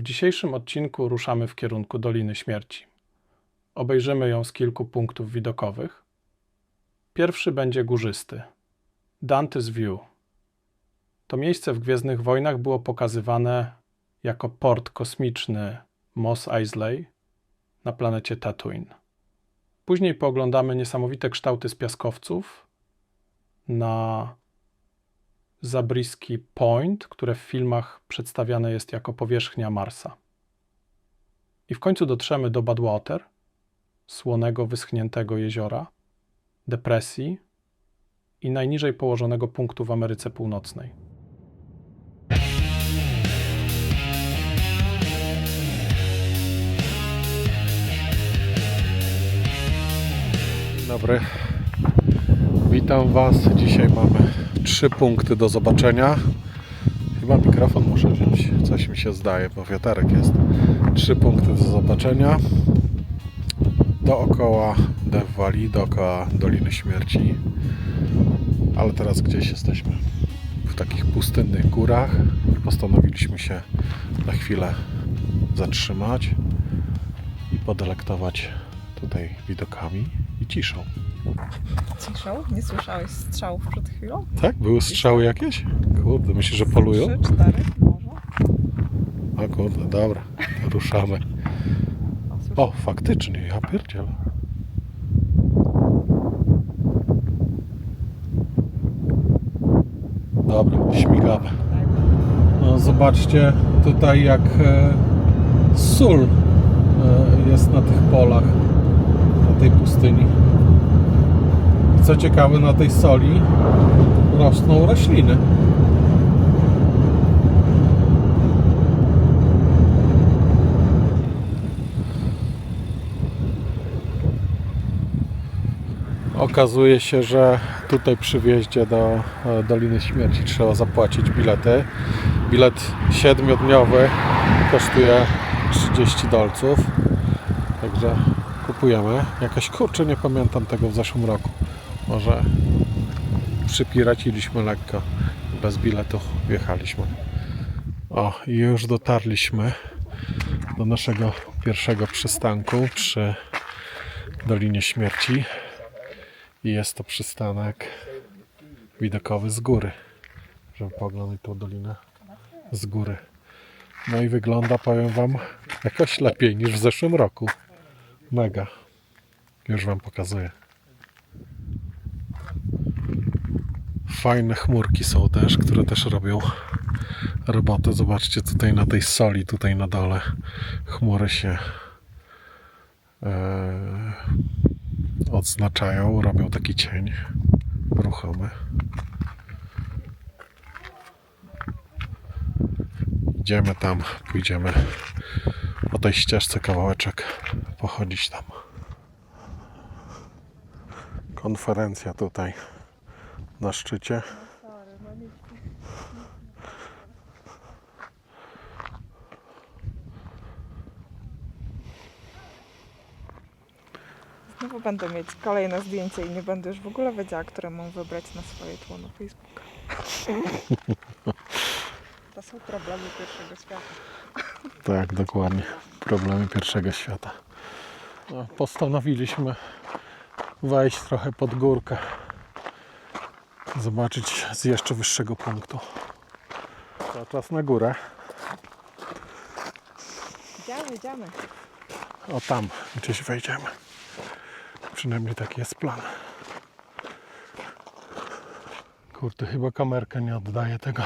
W dzisiejszym odcinku ruszamy w kierunku Doliny Śmierci. Obejrzymy ją z kilku punktów widokowych. Pierwszy będzie górzysty. Dante's View. To miejsce w Gwiezdnych Wojnach było pokazywane jako port kosmiczny Mos Eisley na planecie Tatooine. Później pooglądamy niesamowite kształty z piaskowców na Zabriskie Point, które w filmach przedstawiane jest jako powierzchnia Marsa. I w końcu dotrzemy do Badwater, słonego, wyschniętego jeziora, depresji i najniżej położonego punktu w Ameryce Północnej. Dobry. Witam Was. Dzisiaj mamy trzy punkty do zobaczenia. Chyba mikrofon muszę wziąć. Coś mi się zdaje, bo wiaterek jest. Trzy punkty do zobaczenia. Dookoła Valley, dookoła Doliny Śmierci. Ale teraz gdzieś jesteśmy w takich pustynnych górach. Postanowiliśmy się na chwilę zatrzymać i podelektować tutaj widokami i ciszą. Ciszą? Nie słyszałeś strzałów przed chwilą? Tak? Były strzały jakieś? Kurde, myślisz, że polują? Trzy, cztery może. O kurde, dobra, ruszamy. O, słyszę. O, faktycznie, ja pierdzielę. Dobra, śmigamy. No zobaczcie tutaj jak e, sól e, jest na tych polach, na tej pustyni. Co ciekawe, na tej soli rosną rośliny. Okazuje się, że tutaj przy wjeździe do e, Doliny Śmierci trzeba zapłacić bilety. Bilet siedmiodniowy kosztuje 30 dolców. Także kupujemy. Jakaś kurczę, nie pamiętam tego w zeszłym roku. Może przypiraciliśmy lekko. Bez biletu wjechaliśmy. O, i już dotarliśmy do naszego pierwszego przystanku przy Dolinie Śmierci. I jest to przystanek widokowy z góry, żeby pooglądać tą dolinę z góry. No i wygląda, powiem Wam, jakoś lepiej niż w zeszłym roku. Mega. Już Wam pokazuję. Fajne chmurki są też, które też robią robotę. Zobaczcie tutaj na tej soli, tutaj na dole chmury się e, odznaczają, robią taki cień ruchomy. Idziemy tam, pójdziemy po tej ścieżce kawałeczek pochodzić tam. Konferencja tutaj na szczycie. Znowu będę mieć kolejne zdjęcie i nie będę już w ogóle wiedziała, które mam wybrać na swoje tło na Facebooka. To są problemy pierwszego świata. Tak, dokładnie. Problemy pierwszego świata. No, postanowiliśmy wejść trochę pod górkę. Zobaczyć z jeszcze wyższego punktu. To czas na górę. Idziemy, idziemy. O tam gdzieś wejdziemy. Przynajmniej taki jest plan. Kurde, chyba kamerka nie oddaje tego.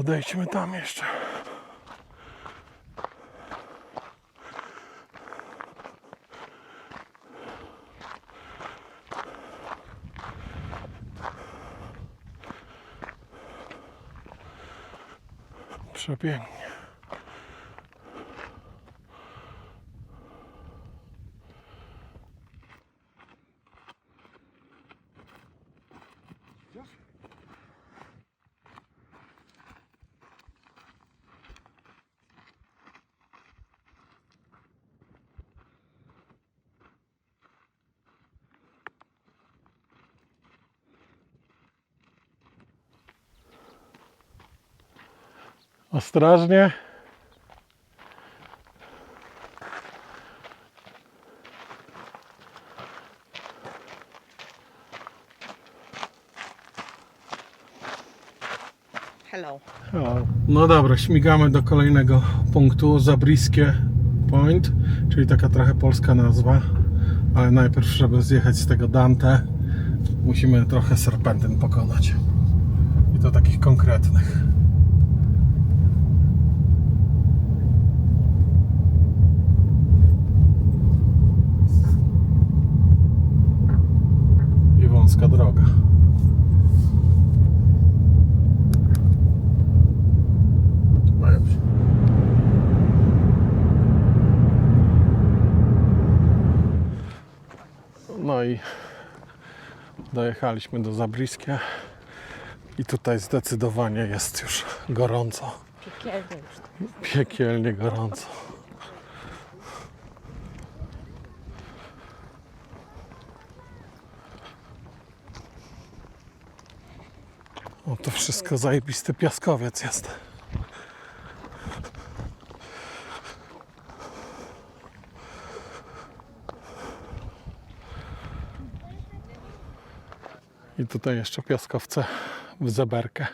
Podejdźmy tam jeszcze. Przepięknie. Ostrożnie. Hello. No dobra, śmigamy do kolejnego punktu, Zabriskie Point, czyli taka trochę polska nazwa, ale najpierw, żeby zjechać z tego Dante, musimy trochę serpentyn pokonać. I to takich konkretnych. I wąska droga. No już. No i dojechaliśmy do Zabriskie i tutaj zdecydowanie jest już gorąco. Piekielnie już. Piekielnie gorąco. O, to wszystko zajebisty piaskowiec jest. Tutaj jeszcze piaskowce w zeberkę.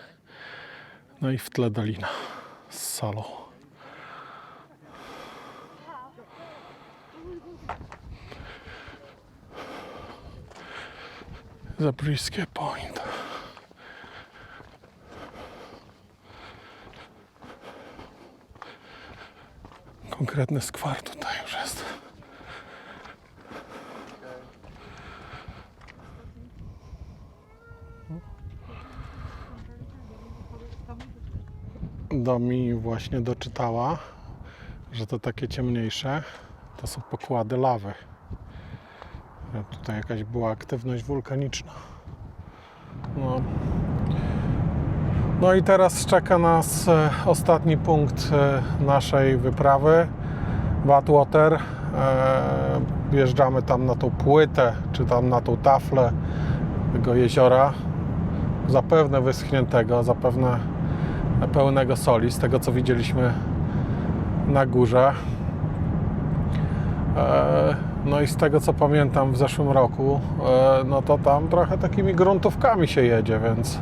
No i w tle dolina z solą. Zabriskie Point. Konkretny skwar tutaj już jest. Domi właśnie doczytała, że to takie ciemniejsze to są pokłady lawy. Że Tutaj jakaś była aktywność wulkaniczna. No. no i teraz czeka nas e, ostatni punkt e, naszej wyprawy. Badwater. E, wjeżdżamy tam na tą płytę, czy tam na tą taflę tego jeziora. Zapewne wyschniętego, zapewne pełnego soli, z tego co widzieliśmy na górze. E, No i z tego co pamiętam w zeszłym roku, e, no to tam trochę takimi gruntówkami się jedzie, więc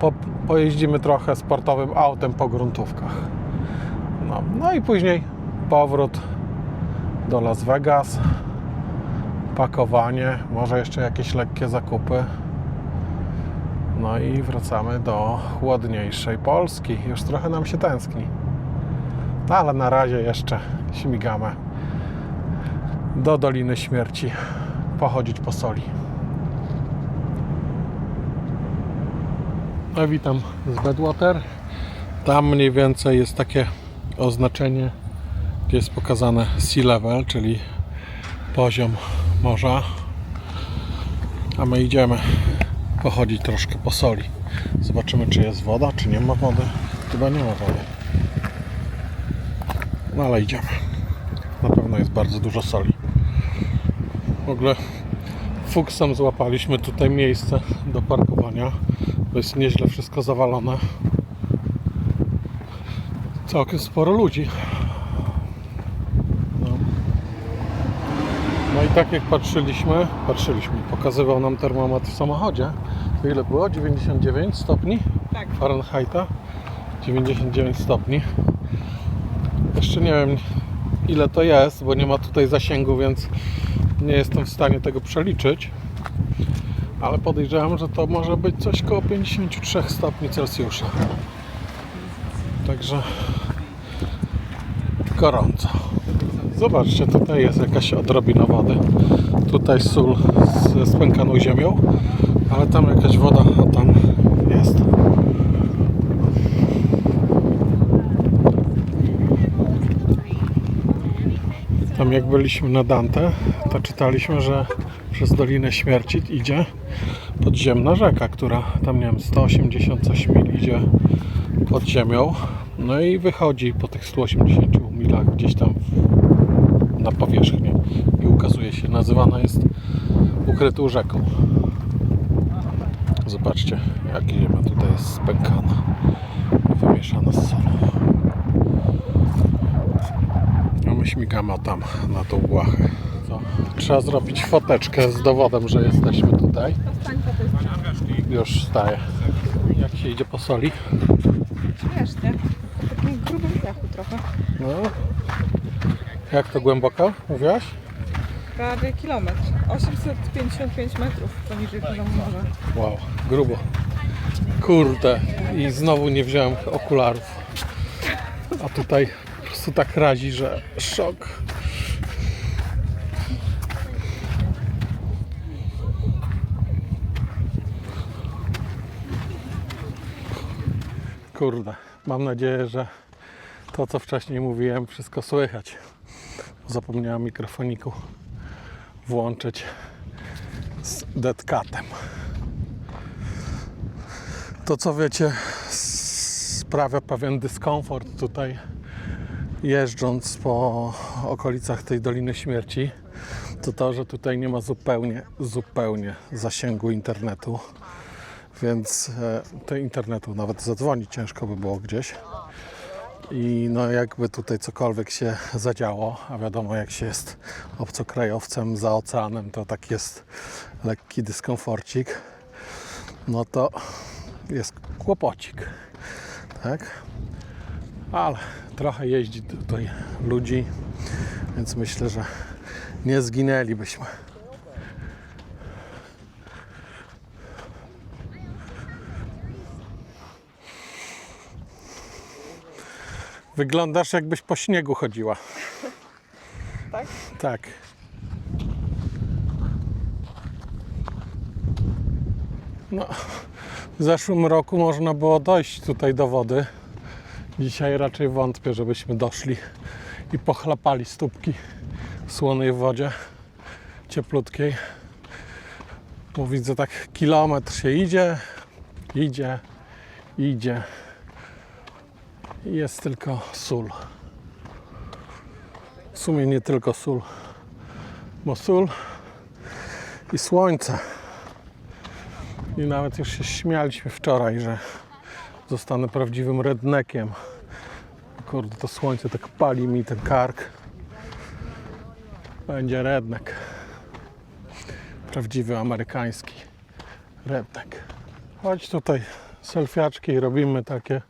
po, pojeździmy trochę sportowym autem po gruntówkach. No, no i później powrót do Las Vegas, pakowanie, może jeszcze jakieś lekkie zakupy. No i wracamy do chłodniejszej Polski. Już trochę nam się tęskni. No, ale na razie jeszcze śmigamy do Doliny Śmierci pochodzić po soli. No, witam z Bedwater. Tam mniej więcej jest takie oznaczenie, gdzie jest pokazane sea level, czyli poziom morza. A my idziemy pochodzić troszkę po soli. Zobaczymy, czy jest woda, czy nie ma wody. Chyba nie ma wody. No ale idziemy. Na pewno jest bardzo dużo soli. W ogóle fuksem złapaliśmy tutaj miejsce do parkowania. To jest nieźle wszystko zawalone. Całkiem sporo ludzi. No. no i tak jak patrzyliśmy, patrzyliśmy, pokazywał nam termometr w samochodzie. Ile było? 99 stopni Tak. Fahrenheita. 99 stopni. Jeszcze nie wiem ile to jest, bo nie ma tutaj zasięgu, więc nie jestem w stanie tego przeliczyć. Ale podejrzewam, że to może być coś koło 53 stopni Celsjusza. Także gorąco. Zobaczcie, tutaj jest jakaś odrobina wody. Tutaj sól ze spękaną ziemią, ale tam jakaś woda, a tam jest. Tam jak byliśmy na Dante, to czytaliśmy, że przez Dolinę Śmierci idzie podziemna rzeka, która tam nie wiem, 180 coś mil idzie pod ziemią. No i wychodzi po tych 180 milach gdzieś tam na powierzchnię i ukazuje się, nazywana jest ukrytą rzeką. Zobaczcie, jak ziemia tutaj jest spękana. wymieszane z solą. A my śmigamy tam na tą błachę. Co? Trzeba zrobić foteczkę z dowodem, że jesteśmy tutaj. Już staję. Jak się idzie po soli? Śmiesznie. Takim grubym piachu trochę. No. Jak to głęboko? Mówiłaś? Prawie kilometr. 855 metrów poniżej poziomu morza. Wow, grubo. Kurde, i znowu nie wziąłem okularów. A tutaj po prostu tak razi, że szok. Kurde, mam nadzieję, że to co wcześniej mówiłem, wszystko słychać. Zapomniałem mikrofoniku włączyć z deadcatem. To co wiecie sprawia pewien dyskomfort tutaj jeżdżąc po okolicach tej Doliny Śmierci to to, że tutaj nie ma zupełnie, zupełnie zasięgu internetu więc e, internetu nawet zadzwonić ciężko by było gdzieś i no jakby tutaj cokolwiek się zadziało, a wiadomo jak się jest obcokrajowcem za oceanem, to tak jest lekki dyskomforcik, no to jest kłopocik, tak? Ale trochę jeździ tutaj ludzi, więc myślę, że nie zginęlibyśmy. Wyglądasz jakbyś po śniegu chodziła. Tak? Tak. No, w zeszłym roku można było dojść tutaj do wody. Dzisiaj raczej wątpię, żebyśmy doszli i pochlapali stópki w słonej wodzie, cieplutkiej. Bo widzę tak kilometr się idzie, idzie, idzie jest tylko sól. W sumie nie tylko sól, bo sól i słońce. I nawet już się śmialiśmy wczoraj, że zostanę prawdziwym rednekiem. Kurde, to słońce tak pali mi ten kark. Będzie rednek. Prawdziwy amerykański rednek. Chodź tutaj selfiaczki robimy takie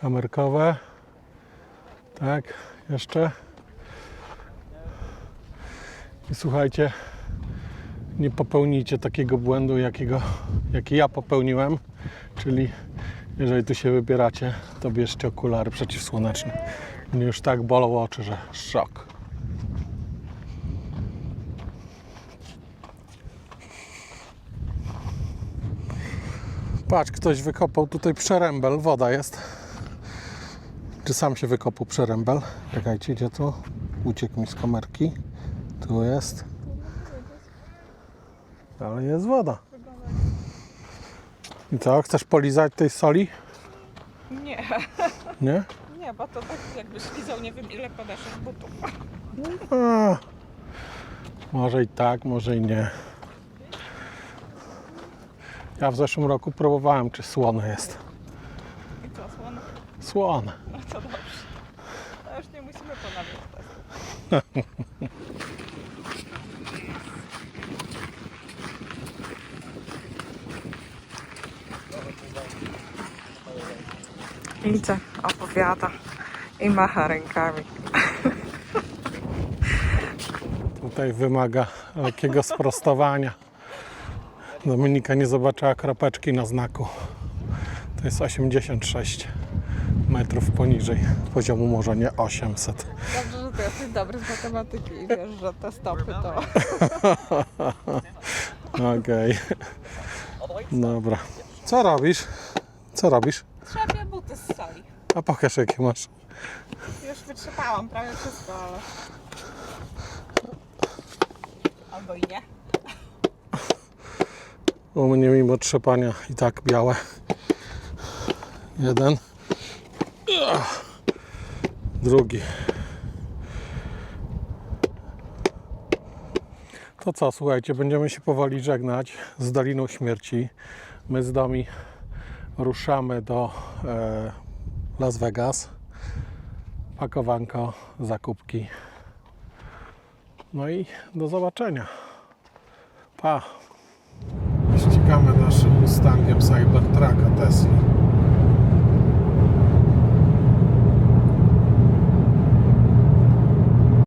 kamerkowe. Tak, jeszcze. I słuchajcie, nie popełnijcie takiego błędu, jakiego, jaki ja popełniłem. Czyli jeżeli tu się wybieracie, to bierzcie okulary przeciwsłoneczne. Mnie już tak bolą oczy, że szok. Patrz, ktoś wykopał tutaj przerębel, woda jest. Czy sam się wykopał przerębel? Czekajcie, gdzie tu? Uciekł mi z kamerki. Tu jest. Ale jest woda. I co, chcesz polizać tej soli? Nie, Nie? nie, bo to tak jakbyś lizał nie wiem ile podeszłych butów. A, może i tak, może i nie. Ja w zeszłym roku próbowałem, czy słone jest. I co, słone? Słone. No to dobrze. No już nie musimy ponawiać testu. Idzie, opowiada i macha rękami. Tutaj wymaga lekkiego sprostowania. Dominika nie zobaczyła kropeczki na znaku. To jest 86 metrów poniżej poziomu morza, nie 800. Dobrze, że ty jesteś dobry z matematyki i wiesz, że te stopy to... Okej. Dobra. Co robisz? Co robisz? Trzepię buty z soli. A pokaż jakie masz. Już wytrzepałam prawie wszystko, ale... Albo i nie. U mnie mimo trzepania i tak białe. Jeden. Drugi. To co, słuchajcie, będziemy się powoli żegnać z Daliną Śmierci. My z Domi ruszamy do e, Las Vegas. Pakowanko, zakupki. No i do zobaczenia. Pa! Ścigamy naszym Mustangiem Cybertrucka Tesla.